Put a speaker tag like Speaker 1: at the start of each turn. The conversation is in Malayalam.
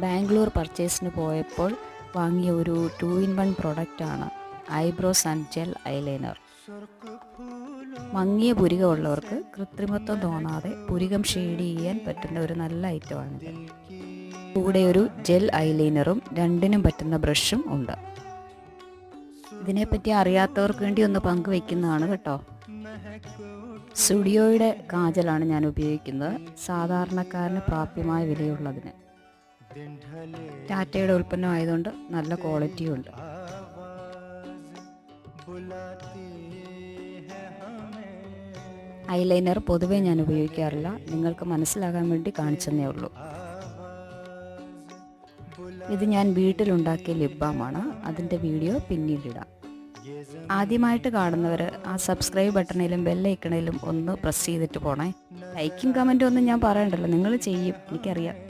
Speaker 1: ബാംഗ്ലൂർ പർച്ചേസിന് പോയപ്പോൾ വാങ്ങിയ ഒരു ടു ഇൻ വൺ പ്രൊഡക്റ്റാണ് ഐബ്രോസ് ആൻഡ് ജെൽ ഐലൈനർ. മങ്ങിയ പുരികം ഉള്ളവർക്ക് കൃത്രിമത്വം തോന്നാതെ പുരികം ഷെയ്ഡ് ചെയ്യാൻ പറ്റുന്ന ഒരു നല്ല ഐറ്റമാണ് കൂടെ ഒരു ജെൽ ഐലൈനറും രണ്ടിനും പറ്റുന്ന ബ്രഷും ഉണ്ട്. ഇതിനെപ്പറ്റി അറിയാത്തവർക്ക് വേണ്ടി ഒന്ന് പങ്കുവെക്കുന്നതാണ് കേട്ടോ. സ്റ്റുഡിയോയുടെ കാജലാണ് ഞാൻ ഉപയോഗിക്കുന്നത്. സാധാരണക്കാരന് പ്രാപ്യമായ വിലയുള്ളതിന്. ടാറ്റയുടെ ഉൽപ്പന്നമായതുകൊണ്ട് നല്ല ക്വാളിറ്റിയും ഉണ്ട് ഐലൈനർ പൊതുവേ ഞാൻ ഉപയോഗിക്കാറില്ല. നിങ്ങൾക്ക് മനസ്സിലാകാൻ വേണ്ടി കാണിച്ചെന്നേ ഉള്ളൂ. ഇത് ഞാൻ വീട്ടിലുണ്ടാക്കിയ ലിബാമാണ്. അതിന്റെ വീഡിയോ പിന്നീടിടാം. ആദ്യമായിട്ട് കാണുന്നവർ ആ സബ്സ്ക്രൈബ് ബട്ടണിലും ബെല്ലൈക്കണിലും ഒന്ന് പ്രസ് ചെയ്തിട്ട് പോണേ. ലൈക്കും കമന്റും ഒന്നും ഞാൻ പറയണ്ടല്ലോ. നിങ്ങൾ ചെയ്യും. എനിക്കറിയാം.